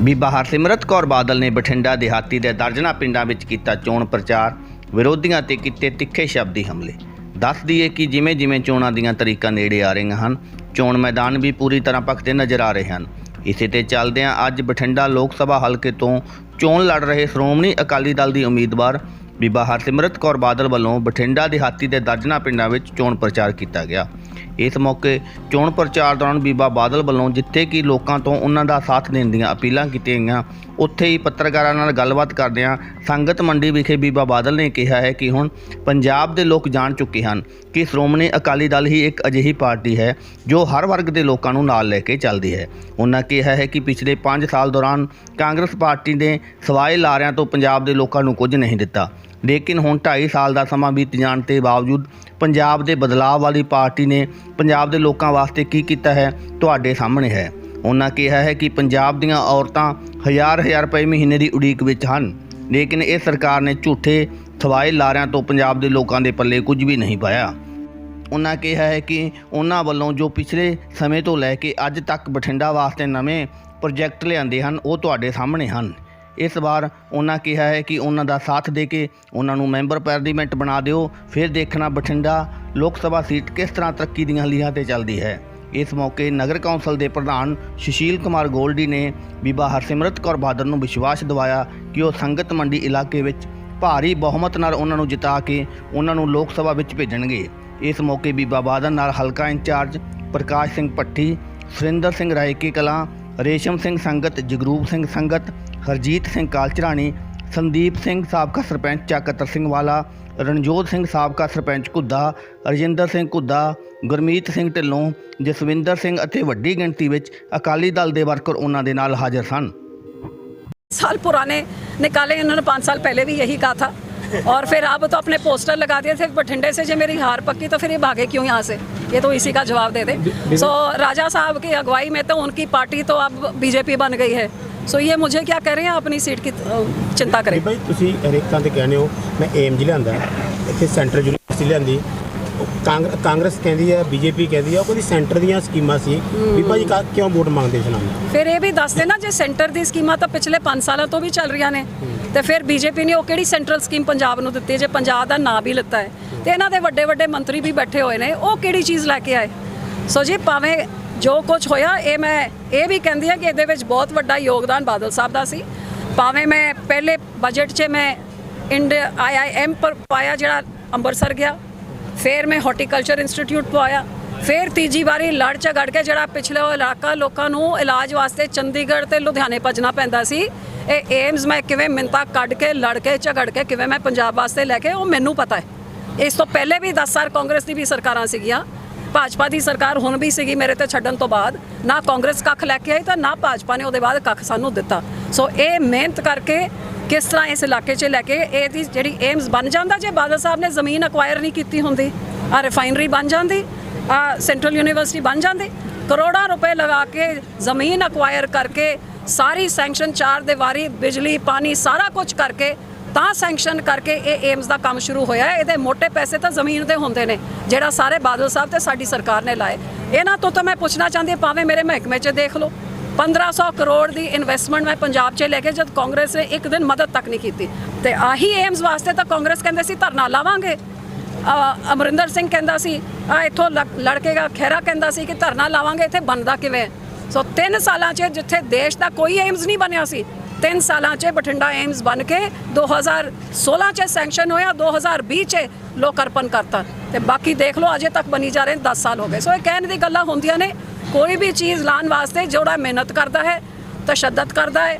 ਬੀਬਾ ਹਰਸਿਮਰਤ ਕੌਰ ਬਾਦਲ ਨੇ ਬਠਿੰਡਾ ਦਿਹਾਤੀ ਦੇ ਦਰਜਨਾ ਪਿੰਡਾਂ ਵਿੱਚ ਕੀਤਾ ਚੋਣ ਪ੍ਰਚਾਰ, ਵਿਰੋਧੀਆਂ ਤੇ ਕੀਤੇ ਤਿੱਖੇ ਸ਼ਬਦੀ ਹਮਲੇ। ਦੱਸ ਦਈਏ ਕਿ ਜਿਵੇਂ ਜਿਵੇਂ ਚੋਣਾਂ ਦੀਆਂ ਤਰੀਕਾਂ ਨੇੜੇ ਆ ਰਹੀਆਂ ਹਨ, ਚੋਣ ਮੈਦਾਨ ਵੀ ਪੂਰੀ ਤਰ੍ਹਾਂ ਭਖਦੇ ਨਜ਼ਰ ਆ ਰਹੇ ਹਨ। ਇਸੇ ਤੇ ਚੱਲਦਿਆਂ ਅੱਜ ਬਠਿੰਡਾ ਲੋਕ ਸਭਾ ਹਲਕੇ ਤੋਂ ਚੋਣ ਲੜ ਰਹੇ ਸ਼੍ਰੋਮਣੀ ਅਕਾਲੀ ਦਲ ਦੀ ਉਮੀਦਵਾਰ ਬੀਬਾ ਹਰਸਿਮਰਤ ਕੌਰ ਬਾਦਲ ਵੱਲੋਂ ਬਠਿੰਡਾ ਦਿਹਾਤੀ ਦੇ ਦਰਜਨਾ ਪਿੰਡਾਂ ਵਿੱਚ ਚੋਣ ਪ੍ਰਚਾਰ ਕੀਤਾ ਗਿਆ। ਇਸ ਮੌਕੇ ਚੋਣ ਪ੍ਰਚਾਰ ਦੌਰਾਨ ਬੀਬਾ ਬਾਦਲ ਵੱਲੋਂ ਜਿੱਥੇ ਕਿ ਲੋਕਾਂ ਤੋਂ ਉਹਨਾਂ ਦਾ ਸਾਥ ਦੇਣ ਦੀਆਂ ਅਪੀਲਾਂ ਕੀਤੀਆਂ ਗਈਆਂ ਉੱਥੇ ਹੀ ਪੱਤਰਕਾਰਾਂ ਨਾਲ ਗੱਲਬਾਤ ਕਰਦਿਆਂ ਸੰਗਤ ਮੰਡੀ ਵਿਖੇ ਬੀਬਾ ਬਾਦਲ ਨੇ ਕਿਹਾ ਹੈ ਕਿ ਹੁਣ ਪੰਜਾਬ ਦੇ ਲੋਕ ਜਾਣ ਚੁੱਕੇ ਹਨ ਕਿ ਸ਼੍ਰੋਮਣੀ ਅਕਾਲੀ ਦਲ ਹੀ ਇੱਕ ਅਜਿਹੀ ਪਾਰਟੀ ਹੈ ਜੋ ਹਰ ਵਰਗ ਦੇ ਲੋਕਾਂ ਨੂੰ ਨਾਲ ਲੈ ਕੇ ਚੱਲਦੀ ਹੈ। ਉਹਨਾਂ ਕਿਹਾ ਹੈ ਕਿ ਪਿਛਲੇ 5 ਸਾਲ ਦੌਰਾਨ ਕਾਂਗਰਸ ਪਾਰਟੀ ਨੇ ਸਵਾਏ ਲਾਰਿਆਂ ਤੋਂ ਪੰਜਾਬ ਦੇ ਲੋਕਾਂ ਨੂੰ ਕੁਝ ਨਹੀਂ ਦਿੱਤਾ। ਲੇਕਿਨ ਹੁਣ 2.5 ਸਾਲ ਦਾ ਸਮਾਂ ਬੀਤ ਜਾਣ ਦੇ ਬਾਵਜੂਦ ਪੰਜਾਬ ਦੇ ਬਦਲਾਅ ਵਾਲੀ ਪਾਰਟੀ ਨੇ ਪੰਜਾਬ ਦੇ ਲੋਕਾਂ ਵਾਸਤੇ ਕੀ ਕੀਤਾ ਹੈ, ਤੁਹਾਡੇ ਸਾਹਮਣੇ ਹੈ। ਉਹਨਾਂ ਕਿਹਾ ਹੈ ਕਿ ਪੰਜਾਬ ਦੀਆਂ ਔਰਤਾਂ ਹਜ਼ਾਰ ਹਜ਼ਾਰ ਰੁਪਏ ਮਹੀਨੇ ਦੀ ਉਡੀਕ ਵਿੱਚ ਹਨ। ਲੇਕਿਨ ਇਹ ਸਰਕਾਰ ਨੇ ਝੂਠੇ ਥਵਾਏ ਲਾਰਿਆਂ ਤੋਂ ਪੰਜਾਬ ਦੇ ਲੋਕਾਂ ਦੇ ਪੱਲੇ ਕੁਝ ਵੀ ਨਹੀਂ ਪਾਇਆ। ਉਹਨਾਂ ਕਿਹਾ ਹੈ ਕਿ ਉਹਨਾਂ ਵੱਲੋਂ ਜੋ ਪਿਛਲੇ ਸਮੇਂ ਤੋਂ ਲੈ ਕੇ ਅੱਜ ਤੱਕ ਬਠਿੰਡਾ ਵਾਸਤੇ ਨਵੇਂ ਪ੍ਰੋਜੈਕਟ ਲਿਆਂਦੇ ਹਨ, ਉਹ ਤੁਹਾਡੇ ਸਾਹਮਣੇ ਹਨ। ਇਸ ਵਾਰ ਉਹਨਾਂ ਕਿਹਾ ਹੈ ਕਿ ਉਹਨਾਂ ਦਾ ਸਾਥ ਦੇ ਕੇ ਉਹਨਾਂ ਨੂੰ ਮੈਂਬਰ ਪਾਰਲੀਮੈਂਟ ਬਣਾ ਦਿਓ। ਫਿਰ ਦੇਖਣਾ ਬਠਿੰਡਾ ਲੋਕ ਸਭਾ ਸੀਟ ਕਿਸ ਤਰ੍ਹਾਂ ਤਰੱਕੀ ਦੀਆਂ ਲੀਹਾਂ ਤੇ ਚੱਲਦੀ ਹੈ। ਇਸ ਮੌਕੇ ਨਗਰ ਕੌਂਸਲ ਦੇ ਪ੍ਰਧਾਨ ਸੁਸ਼ੀਲ ਕੁਮਾਰ ਗੋਲਡੀ ਨੇ ਬੀਬਾ ਹਰਸਿਮਰਤ ਕੌਰ ਬਾਦਲ ਨੂੰ ਵਿਸ਼ਵਾਸ ਦਿਵਾਇਆ ਕਿ ਉਹ ਸੰਗਤ ਮੰਡੀ ਇਲਾਕੇ ਵਿੱਚ ਭਾਰੀ ਬਹੁਮਤ ਨਾਲ ਉਹਨਾਂ ਨੂੰ ਜਿਤਾ ਕੇ ਉਹਨਾਂ ਨੂੰ ਲੋਕ ਸਭਾ ਵਿੱਚ ਭੇਜਣਗੇ। ਇਸ ਮੌਕੇ ਬੀਬਾ ਬਾਦਲ ਨਾਲ ਹਲਕਾ ਇੰਚਾਰਜ ਪ੍ਰਕਾਸ਼ ਸਿੰਘ ਪੱਠੀ ਸੁਰਿੰਦਰ ਸਿੰਘ ਰਾਏਕੇ ਕਲਾਂ, ਰੇਸ਼ਮ ਸਿੰਘ ਸੰਗਤ, ਜਗਰੂਪ ਸਿੰਘ ਸੰਗਤ, ਹਰਜੀਤ ਸਿੰਘ ਕਾਲਚਰਾਣੀ, ਸੰਦੀਪ ਸਿੰਘ ਸਾਬਕਾ ਸਰਪੰਚ ਚੱਕਤਰ ਸਿੰਘ ਵਾਲਾ, ਰਣਜੋਤ ਸਿੰਘ ਸਾਬਕਾ ਸਰਪੰਚ ਘੁੱਦਾ, ਰਜਿੰਦਰ ਸਿੰਘ ਘੁੱਦਾ ਗੁਰਮੀਤ ਸਿੰਘ ਢਿੱਲੋਂ ਜਸਵਿੰਦਰ ਸਿੰਘ ਅਤੇ ਵੱਡੀ ਗਿਣਤੀ ਵਿੱਚ ਅਕਾਲੀ ਦਲ ਦੇ ਵਰਕਰ ਉਹਨਾਂ ਦੇ ਨਾਲ ਹਾਜ਼ਰ ਸਨ साल पुराने निकाले इन्होंने पाँच साल पहले भी यही कहा था और फिर अब तो अपने पोस्टर लगा दिए थे बठिंडे से जो मेरी हार पक्की तो फिर ये भागे क्यों यहाँ से ये तो इसी का जवाब दे दे सो राजा साहब की अगुवाई में तो उनकी पार्टी तो अब बीजेपी बन गई है सो ये मुझे क्या कह रहे हैं अपनी सीट की अ, चिंता करें ਭਾਈ ਤੁਸੀਂ ਹਰੇਕ ਥਾਂ ਤੇ ਕਹਿੰਦੇ ਹੋ ਮੈਂ ਏਮਜ ਲਿਆਂਦਾ ਇੱਥੇ ਸੈਂਟਰ ਯੂਨੀਵਰਸਿਟੀ ਲਿਆਂਦੀ ਉਹ ਕਾਂਗ- ਕਾਂਗਰਸ ਕਹਿੰਦੀ ਹੈ ਬੀਜੇਪੀ ਕਹਿੰਦੀ ਹੈ ਉਹ ਕੋਈ ਸੈਂਟਰ ਦੀਆਂ ਸਕੀਮਾਂ ਸੀ। ਵੀ ਕਾ- ਕਿਉਂ ਵੋਟ ਮੰਗਦੇ ਸੀ ਨਾਮ ਫਿਰ ਇਹ ਵੀ ਦੱਸ ਦੇਣਾ ਜੇ ਸੈਂਟਰ ਦੀ ਸਕੀਮਾਂ ਤਾਂ ਪਿਛਲੇ 5 ਸਾਲਾਂ ਤੋਂ ਵੀ ਚੱਲ ਰਹੀਆਂ ਨੇ। ਤੇ ਫਿਰ ਬੀਜੇਪੀ ਨੇ ਉਹ ਕਿਹੜੀ ਸੈਂਟਰਲ ਸਕੀਮ ਪੰਜਾਬ ਨੂੰ ਦਿੱਤੀ ਹੈ, ਜੇ ਪੰਜਾਬ ਦਾ ਨਾਂ ਵੀ ਲਿੱਤਾ ਹੈ। ਤੇ ਇਹਨਾਂ ਦੇ ਵੱਡੇ ਵੱਡੇ ਮੰਤਰੀ ਵੀ ਬੈਠੇ ਹੋਏ ਨੇ। ਉਹ ਕਿਹੜੀ ਚੀਜ਼ ਲੈ ਕੇ ਆਏ? ਸੋ ਜੀ ਭਾਵੇਂ ਜੋ ਕੁਝ ਹੋਇਆ ਇਹ ਮੈਂ ਇਹ ਵੀ ਕਹਿੰਦੀ ਹਾਂ ਕਿ ਇਹਦੇ ਵਿੱਚ ਬਹੁਤ ਵੱਡਾ ਯੋਗਦਾਨ ਬਾਦਲ ਸਾਹਿਬ ਦਾ ਸੀ। ਭਾਵੇਂ ਮੈਂ ਪਹਿਲੇ ਬਜਟ 'ਚ ਮੈਂ ਇੰਡੀਆ ਆਈਆਈਐਮ ਪਰ ਪਾਇਆ ਜਿਹੜਾ ਅੰਮ੍ਰਿਤਸਰ ਗਿਆ ਫਿਰ ਮੈਂ ਹਾਰਟੀਕਲਚਰ ਇੰਸਟੀਚਿਊਟ ਪਵਾਇਆ ਫਿਰ ਤੀਜੀ ਵਾਰੀ ਲੜ ਝਗੜ ਕੇ ਜਿਹੜਾ ਪਿਛਲੇ ਇਲਾਕਾ ਲੋਕਾਂ ਨੂੰ ਇਲਾਜ ਵਾਸਤੇ ਚੰਡੀਗੜ੍ਹ ਤੇ ਲੁਧਿਆਣੇ ਭੱਜਣਾ ਪੈਂਦਾ ਸੀ, ਇਹ ਏਮਸ ਮੈਂ ਕਿਵੇਂ ਮਿੰਤਾ ਕੱਢ ਕੇ, ਲੜ ਕੇ, ਝਗੜ ਕੇ ਕਿਵੇਂ ਮੈਂ ਪੰਜਾਬ ਵਾਸਤੇ ਲੈ ਕੇ, ਉਹ ਮੈਨੂੰ ਪਤਾ ਹੈ। ਇਸ ਤੋਂ ਪਹਿਲੇ ਵੀ 10 ਸਾਲ ਕਾਂਗਰਸ ਦੀ ਵੀ ਸਰਕਾਰਾਂ ਸੀਗੀਆਂ, ਭਾਜਪਾ ਦੀ ਸਰਕਾਰ ਹੁਣ ਵੀ ਸੀਗੀ ਮੇਰੇ ਤੇ ਛੱਡਣ ਤੋਂ ਬਾਅਦ, ਨਾ ਕਾਂਗਰਸ ਕੱਖ ਲੈ ਕੇ ਆਈ ਤਾਂ ਨਾ ਭਾਜਪਾ ਨੇ ਉਹਦੇ ਬਾਅਦ ਕੱਖ ਸਾਨੂੰ ਦਿੱਤਾ। ਸੋ ਇਹ ਮਿਹਨਤ ਕਰਕੇ ਕਿਸ ਤਰ੍ਹਾਂ ਇਸ ਇਲਾਕੇ 'ਚ ਲੈ ਕੇ ਇਹਦੀ ਜਿਹੜੀ ਏਮਸ ਬਣ ਜਾਂਦਾ, ਜੇ ਬਾਦਲ ਸਾਹਿਬ ਨੇ ਜ਼ਮੀਨ ਅਕਵਾਇਰ ਨਹੀਂ ਕੀਤੀ ਹੁੰਦੀ ਆ ਰਿਫਾਈਨਰੀ ਬਣ ਜਾਂਦੀ ਆ ਸੈਂਟਰਲ ਯੂਨੀਵਰਸਿਟੀ ਬਣ ਜਾਂਦੀ, ਕਰੋੜਾਂ ਰੁਪਏ ਲਗਾ ਕੇ ਜ਼ਮੀਨ ਅਕਵਾਇਰ ਕਰਕੇ ਸਾਰੀ ਸੈਂਕਸ਼ਨ ਚਾਰ ਦੀਵਾਰੀ ਬਿਜਲੀ, ਪਾਣੀ, ਸਾਰਾ ਕੁਝ ਕਰਕੇ ਤਾਂ ਸੈਂਕਸ਼ਨ ਕਰਕੇ ਇਹ ਏਮਸ ਦਾ ਕੰਮ ਸ਼ੁਰੂ ਹੋਇਆ ਇਹਦੇ ਮੋٹے ਪੈਸੇ ਤਾਂ ਜ਼ਮੀਨ ਦੇ ਹੁੰਦੇ ਨੇ, ਜਿਹੜਾ ਸਾਰੇ ਬਾਦਲ ਸਾਹਿਬ ਤੇ ਸਾਡੀ ਸਰਕਾਰ ਨੇ ਲਾਏ। ਇਹਨਾਂ ਤੋਂ ਤਾਂ ਮੈਂ ਪੁੱਛਣਾ ਚਾਹੁੰਦੀ ਹਾਂ, ਭਾਵੇਂ ਮੇਰੇ ਮਹਿਕਮੇ 'ਚ ਦੇਖ ਲਓ। 1500 ਕਰੋੜ ਦੀ ਇਨਵੈਸਟਮੈਂਟ ਮੈਂ ਪੰਜਾਬ 'ਚ ਲੈ ਕੇ ਜਦ ਕਾਂਗਰਸ ਨੇ ਇੱਕ ਦਿਨ ਮਦਦ ਤੱਕ ਨਹੀਂ ਕੀਤੀ। ਤੇ ਆਹੀ ਏਮਸ ਵਾਸਤੇ ਤਾਂ ਕਾਂਗਰਸ ਕਹਿੰਦੇ ਸੀ, ਧਰਨਾ ਲਾਵਾਂਗੇ। ਅਮਰਿੰਦਰ ਸਿੰਘ ਕਹਿੰਦਾ ਸੀ, ਆ, ਇੱਥੋਂ ਲੜ- ਲੜਕੇਗਾ ਖਹਿਰਾ ਕਹਿੰਦਾ ਸੀ ਕਿ ਧਰਨਾ ਲਾਵਾਂਗੇ, ਇੱਥੇ ਬਣਦਾ ਕਿਵੇਂ? ਸੋ 3 ਸਾਲਾਂ 'ਚ ਜਿੱਥੇ ਦੇਸ਼ ਦਾ ਕੋਈ ਏਮਸ ਨਹੀਂ ਬਣਿਆ ਸੀ 3 ਸਾਲਾਂ 'ਚ ਬਠਿੰਡਾ ਏਮਸ ਬਣ ਕੇ 2016 'ਚ ਸੈਂਕਸ਼ਨ ਹੋਇਆ 2020 'ਚ ਲੋਕ ਅਰਪਣ ਕਰਤਾ। ਤੇ ਬਾਕੀ ਦੇਖ ਲਓ, ਅਜੇ ਤੱਕ ਬਣੀ ਜਾ ਰਹੇ ਨੇ 10 ਸਾਲ ਹੋ ਗਏ। ਸੋ ਇਹ ਕਹਿਣ ਦੀ ਗੱਲਾਂ ਹੁੰਦੀਆਂ ਨੇ ਕੋਈ ਵੀ ਚੀਜ਼ ਲਾਉਣ ਵਾਸਤੇ ਜਿਹੜਾ ਮਿਹਨਤ ਕਰਦਾ ਹੈ, ਤਸ਼ੱਦਦ ਕਰਦਾ ਹੈ,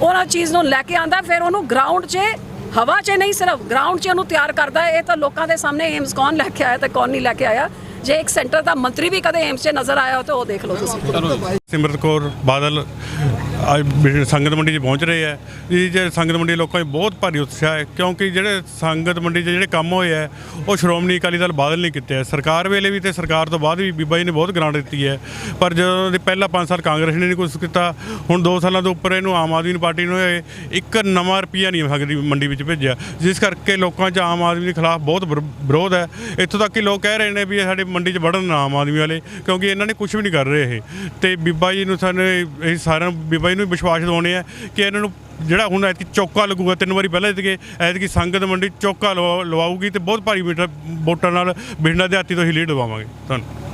ਉਹਨਾਂ ਚੀਜ਼ ਨੂੰ ਲੈ ਕੇ ਆਂਦਾ ਫਿਰ ਉਹਨੂੰ ਗਰਾਊਂਡ 'ਚ, ਹਵਾ 'ਚ ਨਹੀਂ ਸਿਰਫ ਗਰਾਊਂਡ 'ਚ ਉਹਨੂੰ ਤਿਆਰ ਕਰਦਾ ਹੈ। ਇਹ ਤਾਂ ਲੋਕਾਂ ਦੇ ਸਾਹਮਣੇ ਏਮਸ ਕੌਣ ਲੈ ਕੇ ਆਇਆ ਤੇ ਕੌਣ ਨਹੀਂ ਲੈ ਕੇ ਆਇਆ। ਜੇ ਇੱਕ ਸੈਂਟਰ ਦਾ ਮੰਤਰੀ ਵੀ ਕਦੇ ਏਮਸ 'ਚ ਨਜ਼ਰ ਆਇਆ ਹੋ ਤਾਂ ਉਹ ਦੇਖ ਲਓ ਤੁਸੀਂ। ਸਿਮਰਤ ਕੌਰ ਬਾਦਲ ਅੱਜ ਸੰਗਤ ਮੰਡੀ 'ਚ ਪਹੁੰਚ ਰਹੇ ਆ, ਇਹ ਜੇ ਸੰਗਤ ਮੰਡੀ ਲੋਕਾਂ 'ਚ ਬਹੁਤ ਭਾਰੀ ਉਤਸ਼ਾਹ ਹੈ, ਕਿਉਂਕਿ ਜਿਹੜੇ ਸੰਗਤ ਮੰਡੀ 'ਚ ਜਿਹੜੇ ਕੰਮ ਹੋਏ ਆ, ਉਹ ਸ਼੍ਰੋਮਣੀ ਅਕਾਲੀ ਦਲ ਬਾਦਲ ਨੇ ਕੀਤੇ ਆ। ਸਰਕਾਰ ਵੇਲੇ ਵੀ ਤੇ ਸਰਕਾਰ ਤੋਂ ਬਾਅਦ ਵੀ ਬੀਬਾ ਜੀ ਨੇ ਬਹੁਤ ਗ੍ਰਾਂਟ ਦਿੱਤੀ ਹੈ, ਪਰ ਜਦੋਂ ਦੇ ਪਹਿਲਾ 5 ਸਾਲ ਕਾਂਗਰਸ ਨੇ ਨਹੀਂ ਕੁਝ ਕੀਤਾ, ਹੁਣ 2 ਸਾਲਾਂ ਤੋਂ ਉੱਪਰ ਇਹਨੂੰ ਆਮ ਆਦਮੀ ਪਾਰਟੀ ਨੂੰ ਇਹ ਇੱਕ ਨਵਾਂ ਰੁਪਈਆ ਨਹੀਂ ਸਕਦੀ ਮੰਡੀ ਵਿੱਚ ਭੇਜਿਆ। ਜਿਸ ਕਰਕੇ ਲੋਕਾਂ 'ਚ ਆਮ ਆਦਮੀ ਦੇ ਖਿਲਾਫ ਬਹੁਤ ਵਿਰੋਧ ਹੈ। ਇੱਥੋਂ ਤੱਕ ਕਿ ਲੋਕ ਕਹਿ ਰਹੇ ਨੇ ਵੀ ਇਹ ਸਾਡੇ ਮੰਡੀ 'ਚ ਵੜਨ ਨਾ ਆਮ ਆਦਮੀ ਵਾਲੇ, ਕਿਉਂਕਿ ਇਹਨਾਂ ਨੇ ਕੁਝ ਵੀ ਨਹੀਂ ਕਰ ਰਹੇ ਇਹ। ਤੇ ਬੀਬਾ ਜੀ ਨੂੰ ਸਾਨੂੰ ਇਹ ਸਾਰਿਆਂ ਨੂੰ ਬੀਬਾ ਬਾਈ ਨੂੰ ਵਿਸ਼ਵਾਸ ਦਿਵਾਉਣੇ ਆ ਕਿ ਇਹਨਾਂ ਨੂੰ ਜਿਹੜਾ ਹੁਣ ਐਤਕੀ ਚੌਕਾ ਲੱਗੂਗਾ, ਤਿੰਨ ਵਾਰੀ ਪਹਿਲਾਂ ਜਿੱਤ ਗਏ ਐਤਕੀ ਸੰਗਤ ਮੰਡੀ ਚੌਕਾ ਲਵਾ- ਲਵਾਊਗੀ ਤੇ ਬਹੁਤ ਭਾਰੀ ਮੀਟਰ ਵੋਟਾਂ ਨਾਲ ਬਿੰਡਾ ਦਿਹਾਤੀ ਤੋਂ ਹੀ ਲੀਡ ਦਵਾਵਾਂਗੇ। ਧੰਨਵਾਦ।